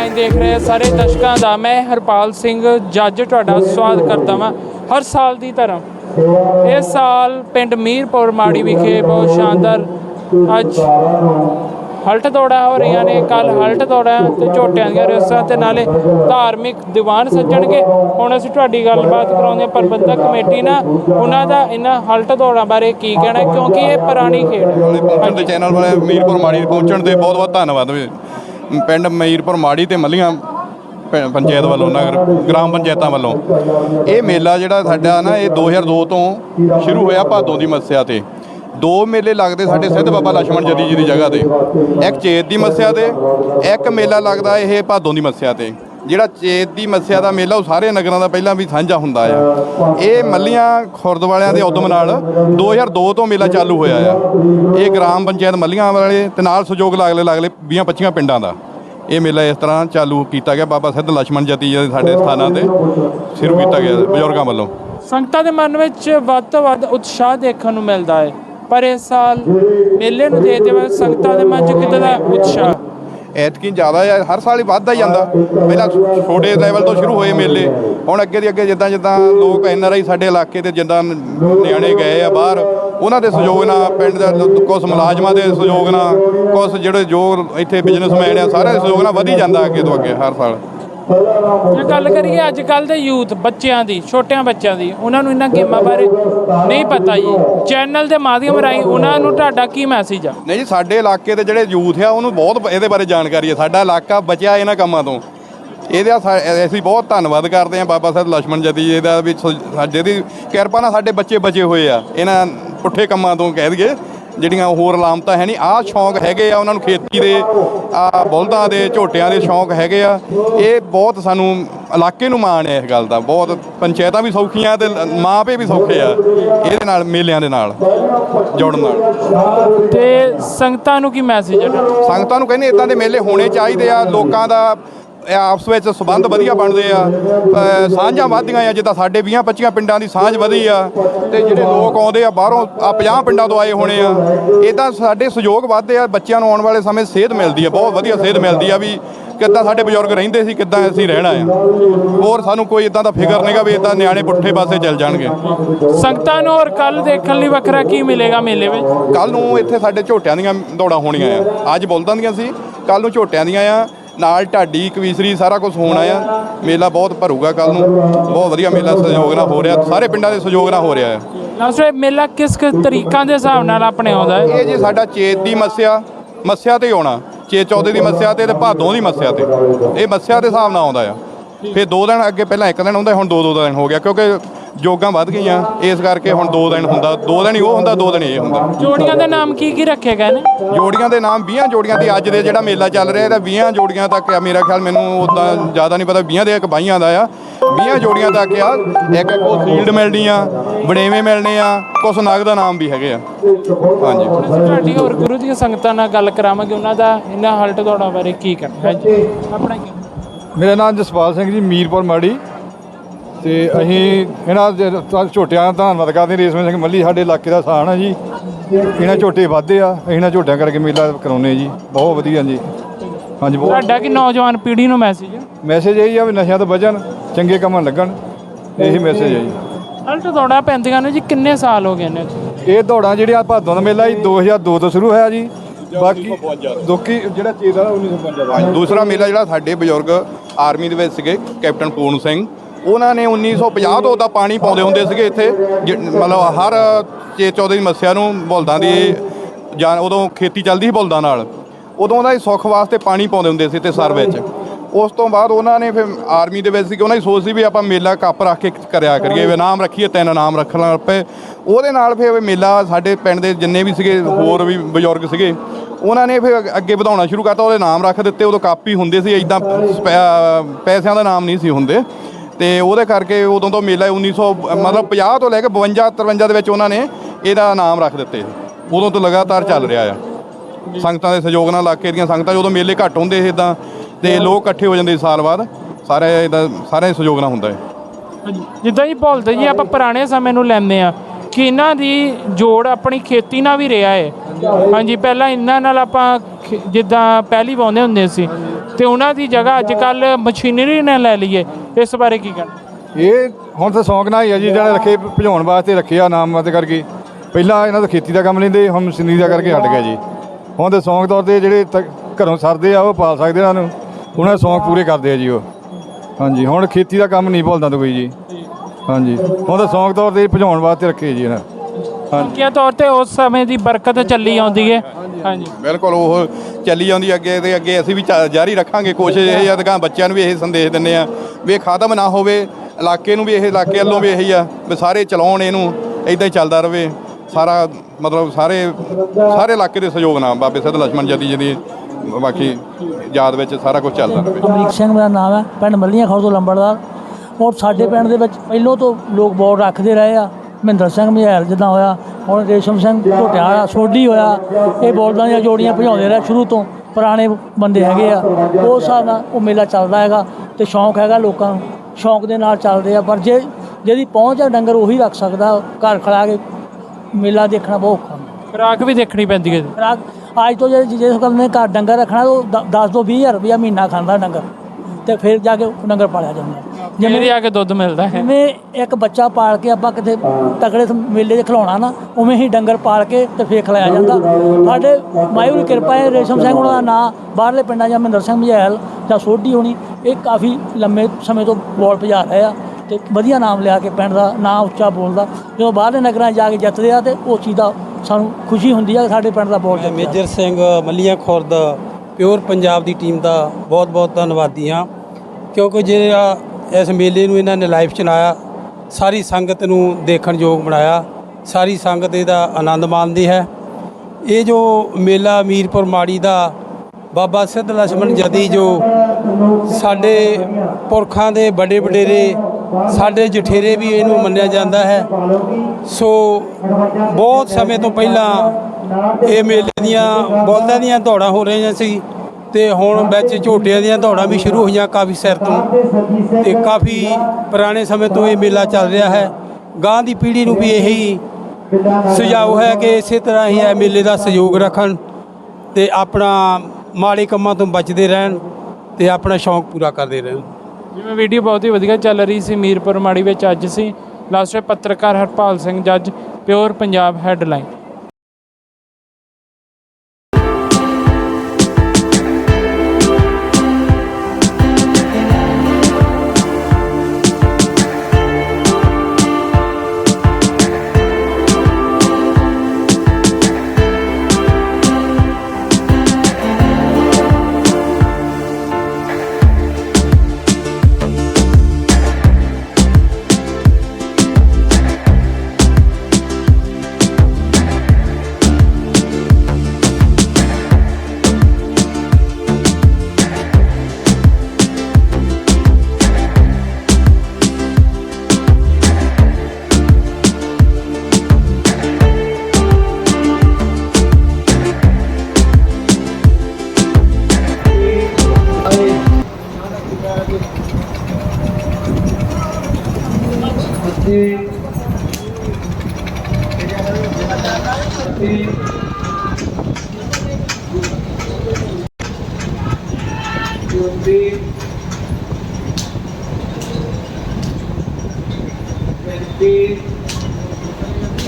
Line ਦੇਖ ਰਹੇ ਸਾਰੇ ਦਰਸ਼ਕਾਂ ਦਾ। ਮੈਂ ਹਰਪਾਲ ਸਿੰਘ ਜੱਜ ਤੁਹਾਡਾ ਸਵਾਗਤ ਕਰਦਾ ਹਾਂ ਹਰ ਸਾਲ ਦੀ ਤਰ੍ਹਾਂ। ਇਸ ਸਾਲ ਪਿੰਡ ਮੀਰਪੁਰ ਮਾੜੀ ਵਿਖੇ ਬਹੁਤ ਸ਼ਾਨਦਾਰ ਅੱਜ ਹਲਟ ਦੌੜਾ ਹੋ ਰਹੀਆਂ ਨੇ। ਕੱਲ ਹਲਟ ਦੌੜਾ ਤੇ ਝੋਟਿਆਂ ਦੀਆਂ ਰੇਸਾਂ ਤੇ ਨਾਲੇ ਧਾਰਮਿਕ ਦੀਵਾਨ ਸੱਜਣਗੇ। ਹੁਣ ਅਸੀਂ ਤੁਹਾਡੀ ਗੱਲਬਾਤ ਕਰਾਉਂਦੇ ਹਾਂ। ਪ੍ਰਬੰਧਕ ਕਮੇਟੀ ਨਾਲ ਉਹਨਾਂ ਦਾ ਇਹਨਾਂ ਹਲਟ ਦੌੜਾਂ ਬਾਰੇ ਕੀ ਕਹਿਣਾ ਕਿਉਂਕਿ ਇਹ ਪੁਰਾਣੀ ਖੇਡ ਹੈ। ਪਹੁੰਚਣ ਦੇ ਚੈਨਲ ਵਾਲੇ ਮੀਰਪੁਰ ਮਾੜੀ ਦੇ ਪਹੁੰਚਣ ਤੇ ਬਹੁਤ ਬਹੁਤ ਧੰਨਵਾਦ ਵੀ। ਪਿੰਡ ਮਈਰਪੁਰ ਮਾੜੀ ਤੇ ਮੱਲੀਆਂ ਪੰਚਾਇਤ ਵੱਲੋਂ, ਨਗਰ, ਗ੍ਰਾਮ ਪੰਚਾਇਤਾਂ ਵੱਲੋਂ। ਇਹ ਮੇਲਾ ਜਿਹੜਾ ਸਾਡਾ ਨਾ, ਇਹ 2002 ਤੋਂ ਸ਼ੁਰੂ ਹੋਇਆ ਭਾਦੋਂ ਦੀ ਮੱਸਿਆ ਤੇ। ਦੋ ਮੇਲੇ ਲੱਗਦੇ ਸਾਡੇ ਸਿੱਧ ਬਾਬਾ ਲక్ష్మణ ਜਦੀ ਜੀ ਦੀ ਜਗ੍ਹਾ ਤੇ। ਇੱਕ ਚੇਤ ਦੀ ਮੱਸਿਆ ਤੇ, ਇੱਕ ਮੇਲਾ ਲੱਗਦਾ ਇਹ ਭਾਦੋਂ ਦੀ ਮੱਸਿਆ ਤੇ। ਜਿਹੜਾ ਚੇਤ ਦੀ ਮੱਸਿਆ ਦਾ ਮੇਲਾ ਉਹ ਸਾਰੇ ਨਗਰਾਂ ਦਾ ਪਹਿਲਾਂ ਵੀ ਸਾਂਝਾ ਹੁੰਦਾ ਆ। ਇਹ ਮੱਲੀਆਂ ਖੁਰਦ ਵਾਲਿਆਂ ਦੇ ਉਦਮ ਨਾਲ 2002 ਤੋਂ ਮੇਲਾ ਚਾਲੂ ਹੋਇਆ ਆ। ਇਹ ਗ੍ਰਾਮ ਪੰਚਾਇਤ ਮੱਲੀਆਂ ਵਾਲੇ ਤੇ ਨਾਲ ਸਹਿਯੋਗ ਲਾਗਲੇ ਲਾਗਲੇ 20 25 ਪਿੰਡਾਂ ਦਾ ਇਹ ਮੇਲਾ ਇਸ ਤਰ੍ਹਾਂ ਚਾਲੂ ਕੀਤਾ ਗਿਆ। ਬਾਬਾ ਸਿੱਧ ਲక్ష్మణ ਜਤੀ ਜੀ ਦੇ ਸਾਡੇ ਸਥਾਨਾਂ ਤੇ ਸ਼ੁਰੂ ਕੀਤਾ ਗਿਆ ਬਜ਼ੁਰਗਾਂ ਵੱਲੋਂ। ਸੰਗਤਾਂ ਦੇ ਮਨ ਵਿੱਚ ਵੱਧ ਤੋਂ ਵੱਧ ਉਤਸ਼ਾਹ ਦੇਖਣ ਨੂੰ ਮਿਲਦਾ ਹੈ, ਪਰ ਇਸ ਸਾਲ ਮੇਲੇ ਨੂੰ ਦੇਖਦੇ ਹੋਏ ਸੰਗਤਾਂ ਦੇ ਮਨ 'ਚ ਕਿਤੇ ਦਾ ਉਤਸ਼ਾਹ। ਐਤਕੀ ਜ਼ਿਆਦਾ ਆ, ਹਰ ਸਾਲ ਹੀ ਵੱਧਦਾ ਹੀ ਜਾਂਦਾ। ਪਹਿਲਾਂ ਛੋਟੇ ਲੈਵਲ ਤੋਂ ਸ਼ੁਰੂ ਹੋਏ ਮੇਲੇ, ਹੁਣ ਅੱਗੇ ਦੀ ਅੱਗੇ ਜਿੱਦਾਂ ਜਿੱਦਾਂ ਲੋਕ ਐਨ ਆਰ ਆਈ ਸਾਡੇ ਇਲਾਕੇ ਤੇ ਜਿੱਦਾਂ ਨਿਆਣੇ ਗਏ ਆ ਬਾਹਰ, ਉਹਨਾਂ ਦੇ ਸਹਿਯੋਗ ਨਾਲ ਪਿੰਡ ਦੇ ਕੁਝ ਮੁਲਾਜ਼ਮਾਂ ਦੇ ਸਹਿਯੋਗ ਨਾਲ ਕੁਝ ਜਿਹੜੇ ਜੋ ਇੱਥੇ ਬਿਜ਼ਨਸਮੈਨ ਆ, ਸਾਰਿਆਂ ਦੇ ਸਹਿਯੋਗ ਨਾਲ ਵਧੀ ਜਾਂਦਾ ਅੱਗੇ ਤੋਂ ਅੱਗੇ ਹਰ ਸਾਲ। ਜੇ ਗੱਲ ਕਰੀਏ ਅੱਜ ਕੱਲ ਦੇ ਯੂਥ ਬੱਚਿਆਂ ਦੀ, ਛੋਟਿਆਂ ਬੱਚਿਆਂ ਦੀ, ਉਹਨਾਂ ਨੂੰ ਇਹਨਾਂ ਗੇਮਾਂ ਬਾਰੇ ਨਹੀਂ ਪਤਾ ਜੀ। ਚੈਨਲ ਦੇ ਮਾਧਿਅਮ ਰਾਹੀਂ ਉਹਨਾਂ ਨੂੰ ਤੁਹਾਡਾ ਕੀ ਮੈਸੇਜ ਆ? ਨਹੀਂ ਜੀ, ਸਾਡੇ ਇਲਾਕੇ ਦੇ ਜਿਹੜੇ ਯੂਥ ਆ, ਉਹਨੂੰ ਬਹੁਤ ਇਹਦੇ ਬਾਰੇ ਜਾਣਕਾਰੀ ਹੈ ਸਾਡਾ ਇਲਾਕਾ ਬਚਿਆ ਇਹਨਾਂ ਕੰਮਾਂ ਤੋਂ। ਇਹਦੇ ਅਸੀਂ ਬਹੁਤ ਧੰਨਵਾਦ ਕਰਦੇ ਹਾਂ ਬਾਬਾ ਸਾਹਿਬ ਲక్ష్మణ ਜਤੀ ਜੀ ਦਾ ਵੀ ਸਾਡੇ ਦੀ ਕਿਰਪਾ ਨਾਲ ਸਾਡੇ ਬੱਚੇ ਬਚੇ ਹੋਏ ਆ। ਇਹਨਾਂ ਪੁੱਠੇ ਕੰਮਾਂ ਤੋਂ ਕਹਿ ਦਈਏ। ਜਿਹੜੀਆਂ ਹੋਰ ਲਾਮਤਾਂ ਹੈ ਨਹੀਂ ਆਹ ਸ਼ੌਂਕ ਹੈਗੇ ਆ ਉਹਨਾਂ ਨੂੰ ਖੇਤੀ ਦੇ ਆ ਬਲਦਾਂ ਦੇ ਝੋਟਿਆਂ ਦੇ ਸ਼ੌਂਕ ਹੈਗੇ ਆ। ਇਹ ਬਹੁਤ ਸਾਨੂੰ ਇਲਾਕੇ ਨੂੰ ਮਾਣ ਹੈ ਇਸ ਗੱਲ ਦਾ। ਬਹੁਤ ਪੰਚਾਇਤਾਂ ਵੀ ਸੌਖੀਆਂ ਤੇ ਮਾਪੇ ਵੀ ਸੌਖੇ ਆ ਇਹਦੇ ਨਾਲ ਮੇਲਿਆਂ ਦੇ ਨਾਲ ਜੁੜਨ ਨਾਲ। ਤੇ ਸੰਗਤਾਂ ਨੂੰ ਕੀ ਮੈਸੇਜ ਹੈ? ਸੰਗਤਾਂ ਨੂੰ ਕਹਿੰਦੇ ਇਦਾਂ ਦੇ ਮੇਲੇ ਹੋਣੇ ਚਾਹੀਦੇ ਆ। ਲੋਕਾਂ ਦਾ ਆਪਸ ਵਿੱਚ ਸਬੰਧ ਵਧੀਆ ਬਣਦੇ ਆ। ਸਾਂਝਾਂ ਵੱਧਦੀਆਂ ਆ ਜਿੱਦਾਂ ਸਾਡੇ 20 25 ਪਿੰਡਾਂ ਦੀ ਸਾਂਝ ਵਧੀ ਆ ਤੇ ਜਿਹੜੇ ਲੋਕ ਆਉਂਦੇ ਆ ਬਾਹਰੋਂ ਆ 50 ਪਿੰਡਾਂ ਤੋਂ ਆਏ ਹੋਣੇ ਆ। ਇਦਾਂ ਸਾਡੇ ਸਹਿਯੋਗ ਵੱਧਦੇ ਆ ਬੱਚਿਆਂ ਨੂੰ ਆਉਣ ਵਾਲੇ ਸਮੇਂ ਸੇਧ ਮਿਲਦੀ ਆ ਬਹੁਤ ਵਧੀਆ ਸੇਧ ਮਿਲਦੀ ਆ ਵੀ ਕਿੱਦਾਂ ਸਾਡੇ ਬਜ਼ੁਰਗ ਰਹਿੰਦੇ ਸੀ ਕਿੱਦਾਂ ਅਸੀਂ ਰਹਿਣਾ ਆ। ਹੋਰ ਸਾਨੂੰ ਕੋਈ ਇਦਾਂ ਦਾ ਫਿਕਰ ਨਹੀਂਗਾ ਵੀ ਇਦਾਂ ਨਿਆਣੇ ਪੁੱਠੇ ਪਾਸੇ ਚੱਲ ਜਾਣਗੇ। ਸੰਗਤਾਂ ਨੂੰ ਔਰ ਕੱਲ ਦੇਖਣ ਲਈ ਵੱਖਰਾ ਕੀ ਮਿਲੇਗਾ ਮੇਲੇ ਵਿੱਚ? ਕੱਲ ਨੂੰ ਇੱਥੇ ਸਾਡੇ ਝੋਟਿਆਂ ਦੀਆਂ ਦੌੜਾਂ ਹੋਣੀਆਂ ਆ। ਅੱਜ ਬੁਲਦਾਂ ਦੀਆਂ ਸੀ ਕੱਲ ਨੂੰ ਝੋਟਿਆਂ ਦੀਆਂ ਆ। ਨਾਲ ਢਾਡੀ ਕਵੀਸਰੀ ਸਾਰਾ ਕੁਝ ਹੋਣਾ ਆ ਮੇਲਾ ਬਹੁਤ ਭਰੂਗਾ ਕੱਲ ਨੂੰ। ਬਹੁਤ ਵਧੀਆ ਮੇਲਾ ਸਹਿਯੋਗ ਨਾਲ ਹੋ ਰਿਹਾ। ਸਾਰੇ ਪਿੰਡਾਂ ਦੇ ਸਹਿਯੋਗ ਨਾਲ ਹੋ ਰਿਹਾ ਆ ਲਾਸਟ ਮੇਲਾ ਕਿਸ ਕਿਸ ਤਰੀਕਾਂ ਦੇ ਹਿਸਾਬ ਨਾਲ ਆਪਣੇ ਆਉਂਦਾ ਹੈ? ਇਹ ਜੀ ਸਾਡਾ ਚੇਤ ਦੀ ਮੱਸਿਆ ਮੱਸਿਆ ਤੇ ਆਉਣਾ। ਚੇਤ ਚੌਦੇ ਦੀ ਮੱਸਿਆ ਤੇ ਤੇ ਭਾਦੋਂ ਦੀ ਮੱਸਿਆ ਤੇ। ਇਹ ਮੱਸਿਆ ਦੇ ਹਿਸਾਬ ਨਾਲ ਆਉਂਦਾ ਆ। ਫਿਰ ਦੋ ਦਿਨ ਅੱਗੇ ਪਹਿਲਾਂ ਇੱਕ ਦਿਨ ਹੁੰਦਾ ਹੁਣ ਦੋ ਦੋ ਦਿਨ ਹੋ ਗਿਆ। ਕਿਉਂਕਿ ਜੋਗਾਂ ਵੱਧ ਗਈਆਂ। ਇਸ ਕਰਕੇ ਹੁਣ ਦੋ ਦਿਨ ਹੁੰਦਾ ਦੋ ਦਿਨ ਹੀ ਉਹ ਹੁੰਦਾ ਦੋ ਦਿਨ ਇਹ ਹੁੰਦਾ। ਜੋੜੀਆਂ ਦੇ ਨਾਮ ਕੀ ਕੀ ਰੱਖੇ ਗਏ ਨੇ? ਜੋੜੀਆਂ ਦੇ ਨਾਮ 20 ਜੋੜੀਆਂ ਦੀ ਅੱਜ ਦੇ ਜਿਹੜਾ ਮੇਲਾ ਚੱਲ ਰਿਹਾ ਇਹਦਾ 20 ਜੋੜੀਆਂ ਤੱਕ ਆ ਮੇਰਾ ਖਿਆਲ ਮੈਨੂੰ ਉਦਾਂ ਜ਼ਿਆਦਾ ਨਹੀਂ ਪਤਾ 20 ਦੇ ਇੱਕ ਬਾਈਆਂ ਦਾ ਆ। 20 ਜੋੜੀਆਂ ਤੱਕ ਆ ਇੱਕ ਇੱਕ ਉਹ ਸੀਲਡ ਮਿਲਣੀ ਆ ਬੜੇਵੇਂ ਮਿਲਣੇ ਆ ਕੁਛ ਨਗ ਦਾ ਨਾਮ ਵੀ ਹੈਗੇ ਆ। ਹਾਂਜੀ। ਤੁਹਾਡੀ ਹੋਰ ਗੁਰੂ ਦੀਆਂ ਸੰਗਤਾਂ ਨਾਲ ਗੱਲ ਕਰਾਵਾਂਗੇ ਉਹਨਾਂ ਦਾ ਇਹਨਾਂ ਹਲਟ ਦੌੜਾਂ ਬਾਰੇ ਕੀ ਕਹਿਣਾ? ਹੈ ਜੀ ਆਪਣਾ ਕੀ? ਮੇਰਾ ਨਾਮ ਜਸਪਾਲ ਸਿੰਘ ਜੀ ਮੀਰਪੁਰ ਮਾੜੀ। ਤੇ ਅਸੀਂ ਇਹਨਾਂ ਦੇ ਤਾਂ ਝੋਟਿਆਂ ਦਾ ਧੰਨਵਾਦ ਕਰਦੇ ਹਾਂ। ਰੇਸ਼ਮ ਸਿੰਘ ਮੱਲੀ ਸਾਡੇ ਇਲਾਕੇ ਦਾ ਸਾਨ ਆ ਜੀ। ਇਹਨਾਂ ਝੋਟੇ ਵਾਧੇ ਆ ਅਸੀਂ ਇਹਨਾਂ ਝੋਟਿਆਂ ਕਰਕੇ ਮੇਲਾ ਕਰਾਉਂਦੇ ਜੀ। ਬਹੁਤ ਵਧੀਆ ਜੀ। ਹਾਂਜੀ ਬਹੁਤ ਤੁਹਾਡਾ ਕੀ ਨੌਜਵਾਨ ਪੀੜ੍ਹੀ ਨੂੰ ਮੈਸੇਜ ਹੈ ਮੈਸੇਜ ਇਹ ਹੀ ਆ ਵੀ ਨਸ਼ਿਆਂ ਤੋਂ ਬਚਣ ਚੰਗੇ ਕੰਮਾਂ ਲੱਗਣ ਇਹੀ ਮੈਸੇਜ ਹੈ ਜੀ। ਹਲਟ ਦੌੜਾਂ ਪੈਂਦੀਆਂ ਨੇ ਜੀ ਕਿੰਨੇ ਸਾਲ ਹੋ ਗਏ ਨੇ? ਇਹ ਦੌੜਾਂ ਜਿਹੜੀਆਂ ਭਾਦੋਂ ਦਾ ਮੇਲਾ ਜੀ 2002 ਤੋਂ ਸ਼ੁਰੂ ਹੋਇਆ ਜੀ। ਬਾਕੀ ਦੋਕੀ ਜਿਹੜਾ ਚੀਜ਼ ਆ 1952 ਦਾ ਦੂਸਰਾ ਮੇਲਾ ਜਿਹੜਾ ਸਾਡੇ ਬਜ਼ੁਰਗ ਆਰਮੀ ਦੇ ਵਿੱਚ ਸੀਗੇ ਕੈਪਟਨ ਪੂਰਨ ਸਿੰਘ। ਉਹਨਾਂ ਨੇ 1950 ਤੋਂ ਦਾ ਪਾਣੀ ਪਾਉਂਦੇ ਹੁੰਦੇ ਸੀਗੇ ਇੱਥੇ, ਜਿ- ਮਤਲਬ ਹਰ ਚੇ ਚੌਦੇ ਦੀ ਮੱਸਿਆ ਨੂੰ ਬਲਦਾਂ ਦੀ ਜਾਂ ਉਦੋਂ ਖੇਤੀ ਚੱਲਦੀ ਸੀ ਬਲਦਾਂ ਨਾਲ, ਉਦੋਂ ਦਾ ਹੀ ਸੁੱਖ ਵਾਸਤੇ ਪਾਣੀ ਪਾਉਂਦੇ ਹੁੰਦੇ ਸੀ ਤੇ ਸਰ ਵਿੱਚ ਉਸ ਤੋਂ ਬਾਅਦ ਉਹਨਾਂ ਨੇ ਫਿਰ ਆਰਮੀ ਦੇ ਵਿੱਚ ਸੀ ਕਿ ਉਹਨਾਂ ਦੀ ਸੋਚ ਸੀ ਵੀ ਆਪਾਂ ਮੇਲਾ ਕੱਪ ਰੱਖ ਕੇ ਕਰਿਆ ਕਰੀਏ, ਵੀ ਇਨਾਮ ਰੱਖੀਏ, ਤਿੰਨ ਇਨਾਮ ਰੱਖਣ ਲੱਗ ਪਏ ਉਹਦੇ ਨਾਲ ਫਿਰ ਮੇਲਾ ਸਾਡੇ ਪਿੰਡ ਦੇ ਜਿੰਨੇ ਵੀ ਸੀਗੇ, ਹੋਰ ਵੀ ਬਜ਼ੁਰਗ ਸੀਗੇ, ਉਹਨਾਂ ਨੇ ਫਿਰ ਅੱਗੇ- ਅੱਗੇ ਵਧਾਉਣਾ ਸ਼ੁਰੂ ਕਰਤਾ, ਉਹਦੇ ਨਾਮ ਰੱਖ ਦਿੱਤੇ, ਉਦੋਂ ਕਾਪੀ ਹੁੰਦੇ ਸੀ ਇਦਾਂ ਪੈਸਿਆਂ ਦਾ ਨਾਮ ਨਹੀਂ ਸੀ ਹੁੰਦੇ। ਤੇ ਉਹਦੇ ਕਰਕੇ ਉਦੋਂ ਤੋਂ ਮੇਲਾ 1900 ਮਤਲਬ 50 ਤੋਂ ਲੈ ਕੇ 52 53 ਦੇ ਵਿੱਚ ਉਹਨਾਂ ਨੇ ਇਹਦਾ ਨਾਮ ਰੱਖ ਦਿੱਤੇ। ਉਦੋਂ ਤੋਂ ਲਗਾਤਾਰ ਚੱਲ ਰਿਹਾ ਆ। ਸੰਗਤਾਂ ਦੇ ਸਹਿਯੋਗ ਨਾਲ ਇਲਾਕੇ ਦੀਆਂ ਸੰਗਤਾਂ ਜਦੋਂ ਮੇਲੇ ਘੱਟ ਹੁੰਦੇ ਸੀ ਇਦਾਂ ਤੇ ਲੋਕ ਇਕੱਠੇ ਹੋ ਜਾਂਦੇ ਸਾਲ ਬਾਅਦ, ਸਾਰੇ ਇਹਦਾ ਸਾਰੇ ਸਹਿਯੋਗ ਨਾਲ ਹੁੰਦਾ ਹੈ ਜਿੱਦਾਂ ਹੀ ਭੁੱਲਦੇ ਜੀ ਆਪਾਂ ਪੁਰਾਣੇ ਸਮੇਂ ਨੂੰ ਲੈਂਦੇ ਆ ਕਿ ਇਹਨਾਂ ਦੀ ਜੋੜ ਆਪਣੀ ਖੇਤੀ ਨਾਲ ਵੀ ਰਿਹਾ ਹੈ ਹਾਂਜੀ, ਪਹਿਲਾਂ ਇਹਨਾਂ ਨਾਲ ਆਪਾਂ ਜਿੱਦਾਂ ਪਹਿਲੀ ਵਾਉਂਦੇ ਹੁੰਦੇ ਸੀ। ਤੇ ਉਹਨਾਂ ਦੀ ਜਗ੍ਹਾ ਅੱਜ ਕੱਲ ਮਸ਼ੀਨਰੀ ਨੇ ਲੈ ਲਈਏ ਇਸ ਬਾਰੇ ਕੀ ਕਹਿਣਾ? ਇਹ ਹੁਣ ਤਾਂ ਸ਼ੌਂਕ ਨਾਲ ਹੀ ਆ ਜੀ ਜਿਹੜੇ ਰੱਖੇ ਭਜਾਉਣ ਵਾਸਤੇ ਰੱਖੇ ਆ ਨਾਮਤ ਕਰਕੇ। ਪਹਿਲਾਂ ਇਹਨਾਂ ਦਾ ਖੇਤੀ ਦਾ ਕੰਮ ਲੈਂਦੇ ਹੁਣ ਮਸ਼ੀਨਰੀ ਦਾ ਕਰਕੇ ਹਟ ਗਿਆ ਜੀ। ਹੁਣ ਤਾਂ ਸ਼ੌਂਕ ਤੌਰ ਤੇ ਜਿਹੜੇ ਤ- ਘਰੋਂ ਸਰਦੇ ਆ ਉਹ ਪਾਲ ਸਕਦੇ ਇਹਨਾਂ ਨੂੰ ਉਹਨਾਂ ਦੇ ਸ਼ੌਂਕ ਪੂਰੇ ਕਰਦੇ ਆ ਜੀ ਉਹ। ਹਾਂਜੀ ਹੁਣ ਖੇਤੀ ਦਾ ਕੰਮ ਨਹੀਂ ਭੁੱਲਦਾ ਤਾਂ ਕੋਈ ਜੀ। ਹਾਂਜੀ ਹੁਣ ਤਾਂ ਸ਼ੌਂਕ ਤੌਰ ਤੇ ਭਜਾਉਣ ਵਾਸਤੇ ਰੱਖੇ ਜੀ ਇਹਨਾਂ। ਕਿਆ ਤੌਰ ਤੇ ਉਸ ਸਮੇਂ ਦੀ ਬਰਕਤ ਚੱਲੀ ਆਉਂਦੀ ਹੈ ਹਾਂਜੀ। ਬਿਲਕੁਲ ਉਹ ਚੱਲੀ ਜਾਂਦੀ ਅੱਗੇ ਤੇ ਅੱਗੇ ਅਸੀਂ ਵੀ ਚਾ- ਜਾਰੀ ਰੱਖਾਂਗੇ ਕੋਸ਼ਿਸ਼ ਇਹ ਆ ਤਾਂ ਬੱਚਿਆਂ ਨੂੰ ਵੀ ਇਹ ਸੰਦੇਸ਼ ਦਿੰਨੇ ਆ ਵੀ ਇਹ ਖਾਦਮ ਨਾ ਹੋਵੇ ਇਲਾਕੇ ਨੂੰ ਵੀ ਇਹ ਇਲਾਕੇ ਵੱਲੋਂ ਵੀ ਇਹੀ ਆ ਵੀ ਸਾਰੇ ਚਲਾਉਣ ਇਹਨੂੰ ਇਦਾਂ ਹੀ ਚੱਲਦਾ ਰਹੇ ਸਾਰਾ ਮਤਲਬ ਸਾਰੇ ਸਾਰੇ ਇਲਾਕੇ ਦੇ ਸਹਿਯੋਗ ਨਾਲ ਬਾਬੇ ਸਿੱਧ ਲਛਮਣ ਜੱਦੀ ਜੀ ਦੀ ਬਾਕੀ ਯਾਦ ਵਿੱਚ ਸਾਰਾ ਕੁਝ ਚੱਲਦਾ ਰਹੇ ਅਮਰੀਕ ਸਿੰਘ ਮੇਰਾ ਨਾਮ ਹੈ ਪਿੰਡ ਮੱਲੀਆਂ ਖੌਰ ਤੋਂ ਲੰਬੜਦਾਰ ਔਰ ਸਾਡੇ ਪਿੰਡ ਦੇ ਵਿੱਚ ਪਹਿਲੋਂ ਤੋਂ ਲੋਕ ਬੋਰਡ ਰੱਖਦੇ ਰਹੇ ਆ ਮਹਿੰਦਰ ਸਿੰਘ ਮਹਿਲ ਜਿੱਦਾਂ ਹੋਇਆ ਹੁਣ ਰੇਸ਼ਮ ਸਿੰਘ ਝੋਟਿਆਂ ਵਾਲਾ ਸੋਢੀ ਹੋਇਆ ਇਹ ਬੋਲਦਾਂ ਦੀਆਂ ਜੋੜੀਆਂ ਭਜਾਉਂਦੇ ਰਹੇ ਸ਼ੁਰੂ ਤੋਂ ਪੁਰਾਣੇ ਬੰਦੇ ਹੈਗੇ ਆ। ਉਸ ਹਿਸਾਬ ਨਾਲ ਉਹ ਮੇਲਾ ਚੱਲਦਾ ਹੈਗਾ ਤੇ ਸ਼ੌਂਕ ਹੈਗਾ ਲੋਕਾਂ ਨੂੰ ਸ਼ੌਂਕ ਦੇ ਨਾਲ ਚੱਲਦੇ ਆ। ਪਰ ਜੇ ਜਿਹਦੀ ਪਹੁੰਚ ਆ ਡੰਗਰ ਉਹੀ ਰੱਖ ਸਕਦਾ ਘਰ ਖੜਾ ਕੇ ਮੇਲਾ ਦੇਖਣਾ ਬਹੁਤ ਔਖਾ। ਖੁਰਾਕ ਵੀ ਦੇਖਣੀ ਪੈਂਦੀ ਹੈ। ਖੁਰਾਕ ਅੱਜ ਤੋਂ ਜੇ ਜਿਸ ਗੱਲ ਨੇ ਘਰ ਡੰਗਰ ਰੱਖਣਾ ਉਹ 10 ਤੋਂ 20000 ਰੁਪਇਆ ਮਹੀਨਾ ਖਾਂਦਾ ਡੰਗਰ। ਤੇ ਫਿਰ ਜਾ ਕੇ ਉਹ ਡੰਗਰ ਪਾਲਿਆ ਜਾਂਦਾ। ਜਿਵੇਂ ਜਿਵੇਂ ਆ ਕੇ ਦੁੱਧ ਮਿਲਦਾ ਹੈ। ਜਿਵੇਂ ਇੱਕ ਬੱਚਾ ਪਾਲ ਕੇ ਆਪਾਂ ਕਿਤੇ ਤਕੜੇ ਸ- ਮੇਲੇ 'ਚ ਖਿਲਾਉਣਾ ਨਾ ਉਵੇਂ ਹੀ ਡੰਗਰ ਪਾਲ ਕੇ ਤੇ ਫੇਰ ਖਿਲਾਇਆ ਜਾਂਦਾ। ਸਾਡੇ ਮਾਇਓ ਦੀ ਕਿਰਪਾ ਹੈ ਰੇਸ਼ਮ ਸਿੰਘ ਉਹਨਾਂ ਦਾ ਨਾਂ ਬਾਹਰਲੇ ਪਿੰਡਾਂ ਜਾਂ ਮਹਿੰਦਰ ਸਿੰਘ ਮਝੈਲ ਜਾਂ ਸੋਢੀ ਹੋਣੀ ਇਹ ਕਾਫੀ ਲੰਮੇ ਸਮੇਂ ਤੋਂ ਬੋਲ ਭਜਾ ਰਹੇ ਆ ਤੇ ਵਧੀਆ ਨਾਮ ਲਿਆ ਕੇ ਪਿੰਡ ਦਾ ਨਾਂ ਉੱਚਾ ਬੋਲਦਾ। ਜਦੋਂ ਬਾਹਰਲੇ ਨਗਰਾਂ 'ਚ ਜਾ ਕੇ ਜਿੱਤਦੇ ਆ ਤੇ ਉਹ ਚੀਜ਼ ਦਾ ਸਾਨੂੰ ਖੁਸ਼ੀ ਹੁੰਦੀ ਆ ਸਾਡੇ ਪਿੰਡ ਦਾ ਬੋਲ ਮੇਜਰ ਸਿੰਘ ਮੱਲੀਆਂ ਖੁਰਦ ਪਿਓਰ ਪੰਜਾਬ ਦੀ ਟੀਮ ਦਾ ਬਹੁਤ-ਬਹੁਤ ਧੰਨਵਾਦੀ ਹਾਂ। ਕਿਉਂਕਿ ਜਿਹੜਾ ਇਸ ਮੇਲੇ ਨੂੰ ਇਹਨਾਂ ਨੇ ਲਾਈਵ ਚਲਾਇਆ ਸਾਰੀ ਸੰਗਤ ਨੂੰ ਦੇਖਣ ਯੋਗ ਬਣਾਇਆ, ਸਾਰੀ ਸੰਗਤ ਇਹਦਾ ਆਨੰਦ ਮਾਣਦੀ ਹੈ। ਇਹ ਜੋ ਮੇਲਾ ਮੀਰਪੁਰ ਮਾੜੀ ਦਾ ਬਾਬਾ ਸਿੱਧ ਲਛਮਣ ਜਦੀ ਜੋ ਸਾਡੇ ਪੁਰਖਾਂ ਦੇ ਵੱਡੇ ਵਡੇਰੇ, ਸਾਡੇ ਜਠੇਰੇ ਵੀ ਇਹਨੂੰ ਮੰਨਿਆ ਜਾਂਦਾ ਹੈ। ਸੋ ਬਹੁਤ ਸਮੇਂ ਤੋਂ ਪਹਿਲਾਂ ਇਹ ਮੇਲੇ ਦੀਆਂ ਬੋਲਦਾਂ ਦੀਆਂ ਦੌੜਾਂ ਹੋ ਰਹੀਆਂ ਸੀ। ਤੇ ਹੁਣ ਵਿੱਚ ਝੋਟਿਆਂ ਦੀਆਂ ਦੌੜਾਂ ਵੀ ਸ਼ੁਰੂ ਹੋਈਆਂ ਕਾਫੀ ਸਿਰ ਤੋਂ। ਤੇ ਕਾਫੀ ਪੁਰਾਣੇ ਸਮੇਂ ਤੋਂ ਇਹ ਮੇਲਾ ਚੱਲ ਰਿਹਾ ਹੈ। ਗਾਂ ਦੀ ਪੀੜ੍ਹੀ ਨੂੰ ਵੀ ਇਹੀ ਸੁਝਾਅ ਹੈ ਕਿ ਇਸੇ ਤਰ੍ਹਾਂ ਹੀ ਇਹ ਮੇਲੇ ਦਾ ਸਹਿਯੋਗ ਰੱਖਣ ਤੇ ਆਪਣਾ ਮਾੜੇ ਕੰਮਾਂ ਤੋਂ ਬਚਦੇ ਰਹਿਣ ਤੇ ਆਪਣਾ ਸ਼ੌਂਕ ਪੂਰਾ ਕਰਦੇ ਰਹਿਣ। ਜਿਵੇਂ ਵੀਡੀਓ ਬਹੁਤ ਹੀ ਵਧੀਆ ਚੱਲ ਰਹੀ ਸੀ, ਮੀਰਪੁਰ ਮਾੜੀ ਵਿੱਚ ਅੱਜ ਸੀ। ਲਾਸਟ ਵਿੱਚ ਪੱਤਰਕਾਰ Harpal Singh Jajj, pure Punjab headline.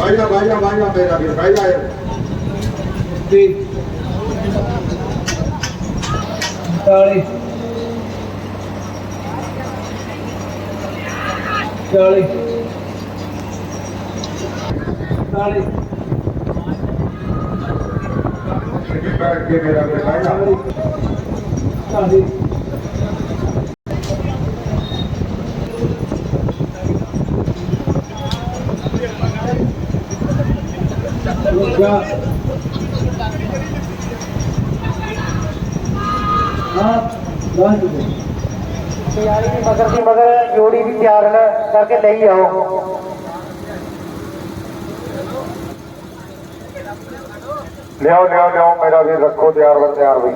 Vaya, vaya, vaya, vaya, vaya, vaya. Sí. Dale. Dale. 40 ਕਰਕੇ ਮਗਰ ਦੀ ਮਗਰ ਜੋੜੀ ਵੀ ਤਿਆਰ ਕਰਕੇ ਲਈ ਆਓ। ਲਿਆਓ ਲਿਆਓ ਲਿਆਓ, ਮੇਰਾ ਵੀ ਰੱਖੋ ਤਿਆਰ ਬਰ ਤਿਆਰ ਵੀ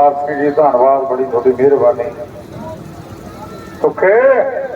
ਆਪ ਜੀ, ਧੰਨਵਾਦ, ਬੜੀ ਤੁਹਾਡੀ ਮਿਹਰਬਾਨੀ। ਸੁਖੇ।